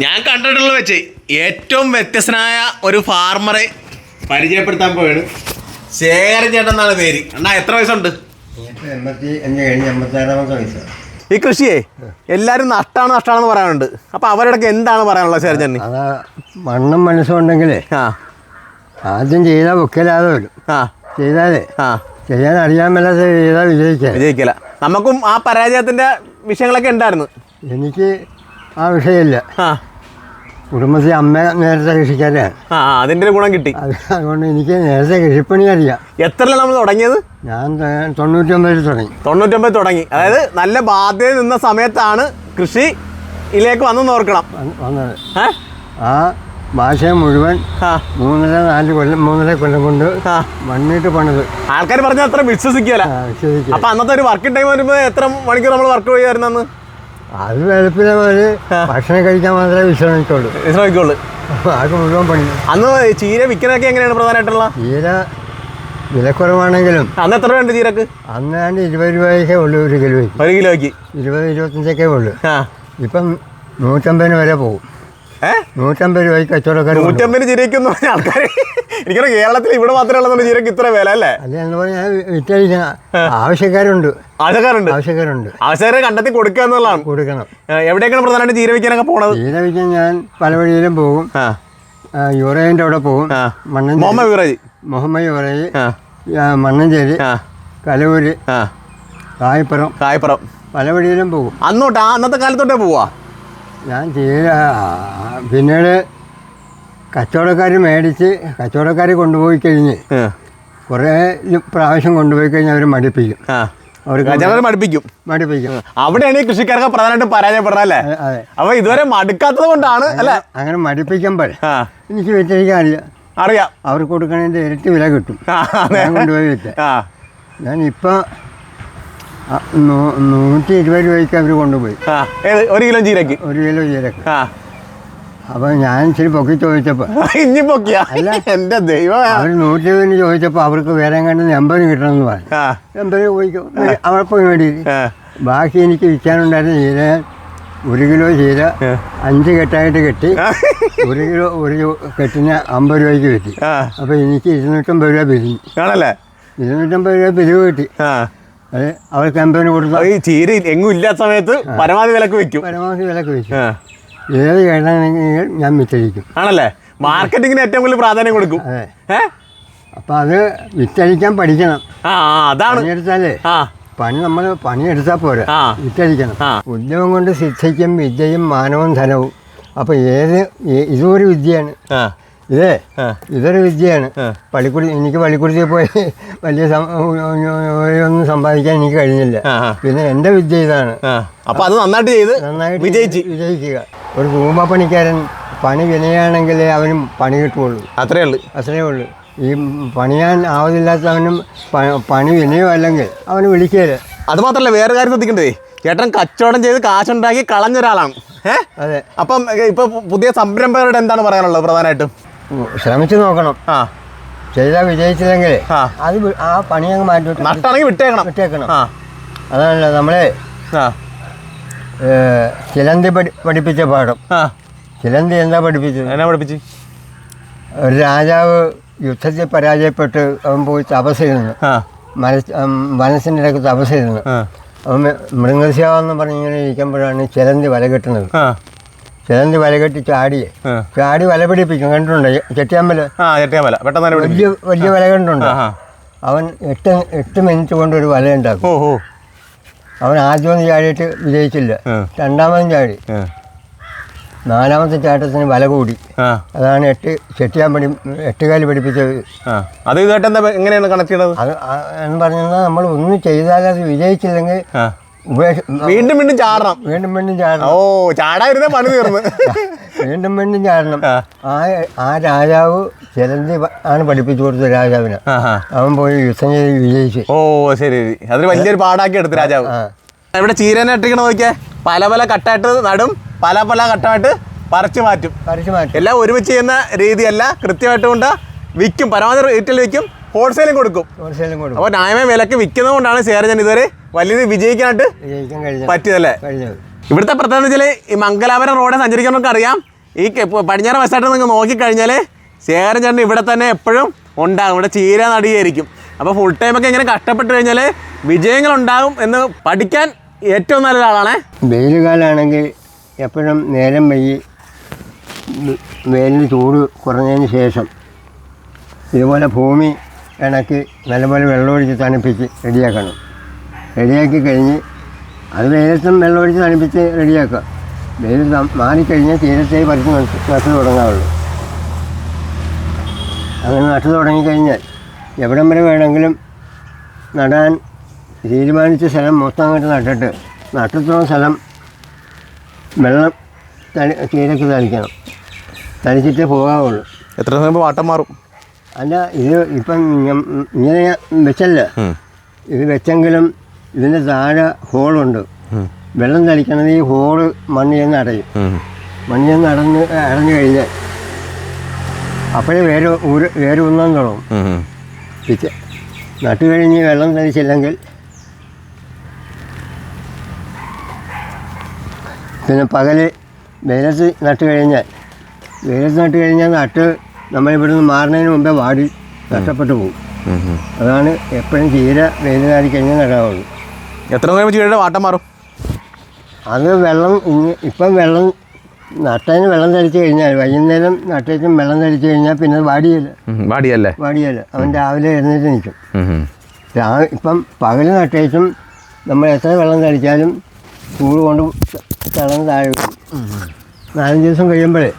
ഞാൻ കണ്ടിട്ടുള്ള വെച്ച് ഏറ്റവും വ്യത്യസ്തനായ ഒരു ഫാർമറെ പരിചയപ്പെടുത്താൻ പോവാണ്. ശേഖരൻ ചേട്ടൻ എന്നാണ് പേര്. അണ്ണാ എത്ര വയസ്സുണ്ട്? എനിക്ക് എൺപത്തി അഞ്ച് കഴിഞ്ഞ് എൺപത്താറാമത്തെ വയസ്സാണ് ഈ കൃഷിയെ എല്ലാവരും നഷ്ടമാണ് നഷ്ടമാണെന്ന് പറയാനുണ്ട് അപ്പൊ അവരുടെ എന്താണ് പറയാനുള്ളത് ശേഖരൻ ചേട്ടൻ അതാ മണ്ണും മനസ്സുണ്ടെങ്കിലേ ആ. ആദ്യം ചെയ്താൽ വെക്കലാതെ വരും. ആ. ചെയ്താലേ ആ. ചെയ്യാൻ അറിയാൻ മേലാതെ ചെയ്താൽ വിജയിക്കാം വിജയിക്കില്ല. നമുക്കും ആ പരാജയത്തിന്റെ വിഷയങ്ങളൊക്കെ ഉണ്ടായിരുന്നു. എനിക്ക് ആ വിഷയമില്ല. ആ. കുടുംബത്തിൽ അമ്മ നേരത്തെ കൃഷിക്കാരാണ് ആ അതിന്റെ ഒരു ഗുണം കിട്ടി. അതുകൊണ്ട് എനിക്ക് നേരത്തെ കൃഷിപ്പണി അറിയാം. എത്ര നമ്മൾ തുടങ്ങിയത്? ഞാൻ തൊണ്ണൂറ്റൊമ്പതിൽ തുടങ്ങി. തൊണ്ണൂറ്റൊമ്പത് തുടങ്ങി. അതായത് നല്ല ബാധ്യത നിന്ന സമയത്താണ് കൃഷിയിലേക്ക് വന്നു ഓർക്കണം. വന്ന് വന്നത്. ആ ഭാഷ മുഴുവൻ മൂന്നര നാല് കൊല്ലം മൂന്നര കൊല്ലം കൊണ്ട് മണ്ണിട്ട് പണിത്. ആൾക്കാർ പറഞ്ഞാൽ അത്ര വിശ്വസിക്കല അപ്പൊ അന്നത്തെ ഒരു വർക്കിംഗ് ടൈം വരുമ്പോ എത്ര മണിക്കൂർ നമ്മൾ വർക്ക് ചെയ്യുമായിരുന്നു അത് വെളുപ്പിനെ പോലെ ഭക്ഷണം കഴിക്കാൻ മാത്രമേ വിശ്രമിക്കുള്ളൂ. വിശ്രമിക്കുള്ളൂ. മുഴുവൻ പണി അന്ന് ചീര വിൽക്കുന്നതൊക്കെ എങ്ങനെയാണ് പ്രധാനമായിട്ടുള്ള? ചീര വിലക്കുറവാണെങ്കിലും അന്ന് എത്ര രൂപ ചീരക്ക്? അന്നാണ്ട് ഇരുപത് രൂപയൊക്കെ ഉള്ളൂ ഒരു കിലോയ്ക്ക്. ഒരു കിലോയ്ക്ക്. ഇരുപത് ഇരുപത്തഞ്ചൊക്കെ ഉള്ളൂ. ഇപ്പം നൂറ്റമ്പതിന് വരെ പോകും. നൂറ്റമ്പത് രൂപയ്ക്ക് കച്ചവടക്കാർ. നൂറ്റമ്പത് ചീരയ്ക്ക് എന്ന് പറഞ്ഞ ആൾക്കാർ എനിക്കറിയാം കേരളത്തിൽ ഇവിടെ മാത്രമേ ഉള്ളതുകൊണ്ട് ചീരക്ക് ഇത്ര വില അല്ലേ? അല്ല എന്ന് പറഞ്ഞാൽ വിറ്റഴിക്കാൻ ആവശ്യക്കാരുണ്ട്. ആവശ്യക്കാരുണ്ട്. ആവശ്യക്കാരുണ്ട്. ആവശ്യക്കാരെ കണ്ടെത്തി കൊടുക്കുക എന്നുള്ളതാണ്. കൊടുക്കണം. എവിടെയൊക്കെയാണ് പ്രധാനമായിട്ട് ചീര വയ്ക്കാനൊക്കെ പോണത്? ചീര വയ്ക്കാൻ ഞാൻ പല വഴിയിലും പോകും. ആ, അവിടെ പോകും. മണ്ണഞ്ചേരി. മുഹമ്മദ് യുവറേജ് മുഹമ്മദ് യുവറേജ് മണ്ണഞ്ചേരി. ആ. കായപ്പുറം. കായപ്പുറം. പല വഴിയിലും പോകും. അന്നോട്ട് ആ അന്നത്തെ കാലത്തോട്ടേ പോവാ? ഞാൻ ചെയ്ത പിന്നീട് കച്ചവടക്കാർ മേടിച്ച് കച്ചവടക്കാർ കൊണ്ടുപോയി കഴിഞ്ഞ് കുറേ പ്രാവശ്യം കൊണ്ടുപോയി കഴിഞ്ഞാൽ അവർ മടിപ്പിക്കും. മടുപ്പിക്കും. മടിപ്പിക്കും. അവിടെയാണ് ഈ കൃഷിക്കാർക്ക് പ്രധാനമായിട്ടും അതെ അപ്പൊ ഇതുവരെ മടുക്കാത്തത് കൊണ്ടാണ് അല്ലേ? അങ്ങനെ മടിപ്പിക്കുമ്പോൾ എനിക്ക് വെച്ചിരിക്കാനില്ല അറിയാം. അറിയാം അവർക്ക് കൊടുക്കണതിന്റെ ഇരട്ടി വില കിട്ടും. ഞാൻ കൊണ്ടുപോയി വിറ്റ. ഞാൻ ഇപ്പം നൂറ്റി ഇരുപത് രൂപയ്ക്ക് അവർ കൊണ്ടുപോയി. ആ ഏത്? ഒരു കിലോ ജീരക്ക് ഒരു കിലോ ജീരക്ക് ആ. അപ്പം ഞാൻ ഇച്ചിരി പൊക്കി ചോദിച്ചപ്പോ ഇനി പൊക്കിയാ? എന്റെ ദൈവം അവർ നൂറ്റി ഇരുപതിന് ചോദിച്ചപ്പോ അവർക്ക് വേറെ കണ്ട് എൺപതിന് കിട്ടണമെന്ന് പറഞ്ഞു. ആ. എൺപത് പോയി മേടി. ആ, ബാക്കി എനിക്ക് വിൽക്കാനുണ്ടായിരുന്ന ചീര ഒരു കിലോ ചീര അഞ്ച് കെട്ടായിട്ട് കെട്ടി ഒരു കിലോ ഒരു കെട്ടിന് അമ്പത് രൂപയ്ക്ക് കിട്ടി. അപ്പൊ എനിക്ക് ഇരുന്നൂറ്റമ്പത് രൂപ പിരിഞ്ഞു. ഇരുന്നൂറ്റമ്പത് രൂപ പിരിവ് കിട്ടി. അവർക്ക് എന്തോ കൊടുത്ത? ഈ ചീര എങ്ങും ഇല്ലാത്ത സമയത്ത് പരമാവധി വിലക്ക് വെക്കും പരമാവധി വിലക്ക് വെക്കും ഏത് കേട്ടാണെങ്കിൽ ഞാൻ വിറ്റഴിക്കും. ആണല്ലേ? മാർക്കറ്റിങ്ങിന് ഏറ്റവും കൂടുതൽ പ്രാധാന്യം കൊടുക്കും. അപ്പൊ അത് വിറ്റഴിക്കാൻ പഠിക്കണം. അതാണ്. പണിയെടുത്താലേ. പണി നമ്മൾ പണിയെടുത്താൽ പോരാ. വിറ്റഴിക്കണം. ഉദ്യമം കൊണ്ട് ശിക്ഷയ്ക്കും വിദ്യയും മാനവും ധനവും. അപ്പൊ ഏത് ഇതൊരു ഇതും വിദ്യയാണ് ഇതേ. ഇതൊരു വിദ്യയാണ്. പള്ളിക്കുടി എനിക്ക് പള്ളിക്കുടിയിൽ പോയി വലിയ ഒന്നും സമ്പാദിക്കാൻ എനിക്ക് കഴിഞ്ഞില്ല. പിന്നെ എന്റെ വിദ്യ ഇതാണ്. അപ്പൊ അത് നന്നായിട്ട് ചെയ്ത് നന്നായിട്ട് വിജയിച്ച്. വിജയിക്കുക. ഒരു തൂമ്പ പണിക്കാരൻ പണി വിനയാണെങ്കിലേ അവനും പണി കിട്ടുള്ളൂ അത്രേ ഉള്ളു. അത്രേ ഉള്ളൂ. ഈ പണിയാൻ ആവതില്ലാത്തവനും പണി വിനയോ അല്ലെങ്കിൽ അവന് വിളിക്കരുത് അത് മാത്രല്ല വേറെ കാര്യം ശ്രദ്ധിക്കണ്ടേ? ചേട്ടൻ കച്ചവടം ചെയ്ത് കാശുണ്ടാക്കി കളഞ്ഞ ഒരാളാണ് അതെ. അപ്പം ഇപ്പൊ പുതിയ സംരംഭകരുടെ എന്താണ് പറയാനുള്ളത് പ്രധാനമായിട്ടും? ശ്രമിച്ചു നോക്കണം. ആ. ചെയ്താൽ വിജയിച്ചില്ലെങ്കിൽ. അത് ആ പണി അങ്ങ് മാറ്റി നട്ടാണെങ്കിൽ വിട്ടേക്കണം. വിട്ടേക്കണം. ആ. അതാണല്ലോ നമ്മളെ ചിലന്തി പഠി പഠിപ്പിച്ച പാഠം. ചിലന്തി എന്താ പഠിപ്പിച്ചത്? എന്നാ പഠിപ്പിച്ചു? ഒരു രാജാവ് യുദ്ധത്തിൽ പരാജയപ്പെട്ട് അവൻ പോയി തപസ്സിരുന്നു ആ. മനസ് മനസ്സിന്റെ ഇടയ്ക്ക് തപസ്സിരുന്നു ആ. അവൻ മൃഗസ്യാവെന്ന് പറഞ്ഞിങ്ങനെ ഇരിക്കുമ്പോഴാണ് ചിലന്തി വല കെട്ടുന്നത്. ചിലന്തി വല കെട്ടി ചാടിയെ ചാടി വല പിടിപ്പിക്കും. കണ്ടിട്ടുണ്ട്? ചെട്ടിയാമ്പൽ? വില പെട്ടെന്ന് വലിയ വലിയ വല കണ്ടുണ്ട് അവൻ എട്ട് എട്ട് മിനിറ്റ് കൊണ്ട് ഒരു വല ഉണ്ടാക്കും. അവൻ ആദ്യമൊന്നും ചാടിയിട്ട് വിജയിച്ചില്ല. രണ്ടാമതും ചാടി. നാലാമത്തെ ചാട്ടത്തിന് വല കൂടി. അതാണ് എട്ട് ചെട്ടിയാൻ പഠി എട്ടുകാലി പഠിപ്പിച്ചത് അത് ഇതായിട്ട് എങ്ങനെയാണ് കണക്ട് ചെയ്യണത്? അത് എന്ന് പറഞ്ഞാൽ നമ്മൾ ഒന്നും ചെയ്താൽ അത് വിജയിച്ചില്ലെങ്കിൽ വീണ്ടും വീണ്ടും ചാടണം. വീണ്ടും വീണ്ടും ചാടണം. ഓ ചാടായിരുന്ന പണി തീർന്ന്. വീണ്ടും വീണ്ടും ചാടണം. ആ. ആ രാജാവ് ചിലന്തി ആണ് പഠിപ്പിച്ചു കൊടുത്ത രാജാവിന്. അവൻ പോയി യുദ്ധം ചെയ്ത് വിജയിച്ചു. ഓ ശരി അതൊരു വലിയൊരു പാടാക്കി എടുത്തു രാജാവ്. ഇവിടെ ചീരനെ ഇട്ടിരിക്കണ നോക്കിയാ? പല പല കട്ടായിട്ട് നടും പല പല കട്ടായിട്ട് പറിച്ചു മാറ്റും. പറിച്ചു മാറ്റും. എല്ലാം ഒരുമിച്ച് ചെയ്യുന്ന രീതിയല്ല. കൃത്യമായിട്ട് കൊണ്ട് വിൽക്കും. പരമാവധി റേറ്റിൽ വിൽക്കും. ഹോൾസെയിലും കൊടുക്കും. ഹോൾസെയിലും കൊടുക്കും. അപ്പോൾ ന്യായമായ വിലക്ക് വിൽക്കുന്നത് കൊണ്ടാണ് ഞാൻ ഇതുവരെ വലിയ വിജയിക്കാനായിട്ട് പറ്റിയതല്ലേ? ഇവിടുത്തെ പ്രത്യേകത വെച്ചാൽ ഈ മംഗലാപുരം റോഡ് സഞ്ചരിക്കുന്നവർക്ക് അറിയാം. ഈ പടിഞ്ഞാറ് വശമായിട്ട് നിങ്ങൾ നോക്കിക്കഴിഞ്ഞാൽ ശേഖരൻ ചേട്ടൻ ഇവിടെ തന്നെ എപ്പോഴും ഉണ്ടാകും. ഇവിടെ ചീര നടിയായിരിക്കും. അപ്പോൾ ഫുൾ ഒക്കെ ഇങ്ങനെ കഷ്ടപ്പെട്ട് കഴിഞ്ഞാൽ വിജയങ്ങളുണ്ടാകും എന്ന് പഠിക്കാൻ ഏറ്റവും നല്ല ഒരാളാണേ വെയിൽ കാലമാണെങ്കിൽ എപ്പോഴും നേരം വൈകി വെയിലിന് ചൂട് കുറഞ്ഞതിന് ശേഷം ഇതുപോലെ ഭൂമി ഇണക്കി നല്ലപോലെ വെള്ളമൊഴിച്ച് തണുപ്പിച്ച് റെഡിയാക്കണം. റെഡിയാക്കി കഴിഞ്ഞ് അത് വെയിലത്തും വെള്ളമൊഴിച്ച് തണുപ്പിച്ച് റെഡിയാക്കുക. വെയിൽ ത- മാറിക്കഴിഞ്ഞാൽ തീരത്തെ പറിച്ച് നട്ട് തുടങ്ങാവുള്ളൂ. അങ്ങനെ നട്ടു തുടങ്ങിക്കഴിഞ്ഞാൽ എവിടം വരെ വേണമെങ്കിലും നടാൻ തീരുമാനിച്ച സ്ഥലം മൊത്തം അങ്ങോട്ട് നട്ടിട്ട് നട്ടത്തോളം സ്ഥലം വെള്ളം തളി തീരക്ക് തളിക്കണം. തളിച്ചിട്ടേ പോകാവുള്ളൂ. എത്ര സമയം വാട്ടം മാറും? അല്ല ഇത് ഇപ്പം ഇങ്ങനെ വെച്ചല്ല. ഇത് വെച്ചെങ്കിലും ഇതിന്റെ താഴെ ഹോളുണ്ട്. വെള്ളം തളിക്കണത് ഈ ഹോൾ മണ്ണിൽ നിന്ന് അടയും. മണ്ണിൽ നിന്ന് അടഞ്ഞ് അടഞ്ഞു കഴിഞ്ഞാൽ അപ്പോഴേ വേര് ഊര് വേര് ഉന്നാൻ തുടങ്ങും. പിച്ച് നട്ടു കഴിഞ്ഞ് വെള്ളം തളിച്ചില്ലെങ്കിൽ പിന്നെ പകൽ വെയിലത്ത് നട്ടു കഴിഞ്ഞാൽ വെയിലത്ത് നട്ടു കഴിഞ്ഞാൽ നട്ട് നമ്മൾ ഇവിടുന്ന് മാറുന്നതിന് മുമ്പേ വാടി നഷ്ടപ്പെട്ടു പോകും. അതാണ് എപ്പോഴും ചീര വെയിൽ കഴിഞ്ഞാൽ നടാവുള്ളൂ. എത്ര നേരം ചീരയുടെ വാട്ടം മാറും. അത് വെള്ളം ഇപ്പം വെള്ളം നട്ടതിന് വെള്ളം തളിച്ചു കഴിഞ്ഞാൽ വൈകുന്നേരം നട്ടേച്ചും വെള്ളം തളിച്ചു കഴിഞ്ഞാൽ പിന്നെ വാടിയല്ല. വാടിയല്ലേ? വാടിയല്ല. അവൻ രാവിലെ എഴുന്നേറ്റ് നിൽക്കും. ഇപ്പം പകൽ നട്ടേച്ചും നമ്മൾ എത്ര വെള്ളം തളിച്ചാലും ചൂട് കൊണ്ട് തളർന്ന് താഴെ നാലഞ്ച് ദിവസം കഴിയുമ്പോഴേ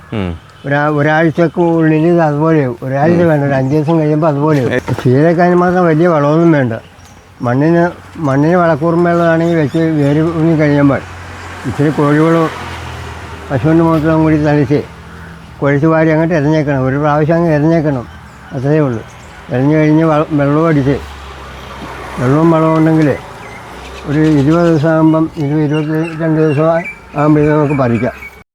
ഒരാ ഒരാഴ്ചക്ക് ഉള്ളിൽ ഇത് അതുപോലെയാവും ഒരാഴ്ച വേണ്ട ഒരു അഞ്ച് ദിവസം കഴിയുമ്പോൾ അതുപോലെയാവും ചീരക്കാൻ മാത്രം വലിയ വളമൊന്നും വേണ്ട. മണ്ണിന് മണ്ണിന് വളക്കൂർമ്മയുള്ളതാണെങ്കിൽ വെച്ച് വേര് ഊന്നി കഴിയുമ്പോൾ ഇച്ചിരി കോഴികളും പശുവിന്റെ മൂത്രവും കൂടി തളിച്ച് കുഴച്ച് വാരി അങ്ങോട്ട് എറിഞ്ഞേക്കണം. ഒരു പ്രാവശ്യം അങ്ങ് എറിഞ്ഞേക്കണം. അത്രയേ ഉള്ളൂ. എറിഞ്ഞു കഴിഞ്ഞ് വള വെള്ളവും അടിച്ച് വെള്ളവും വളവും ഉണ്ടെങ്കിൽ ഒരു ഇരുപത് ദിവസം ആകുമ്പം ഇരുപത് ഇരുപത്തി രണ്ട് ദിവസം ആകുമ്പോഴേക്കും നമുക്ക് പറിക്കാം.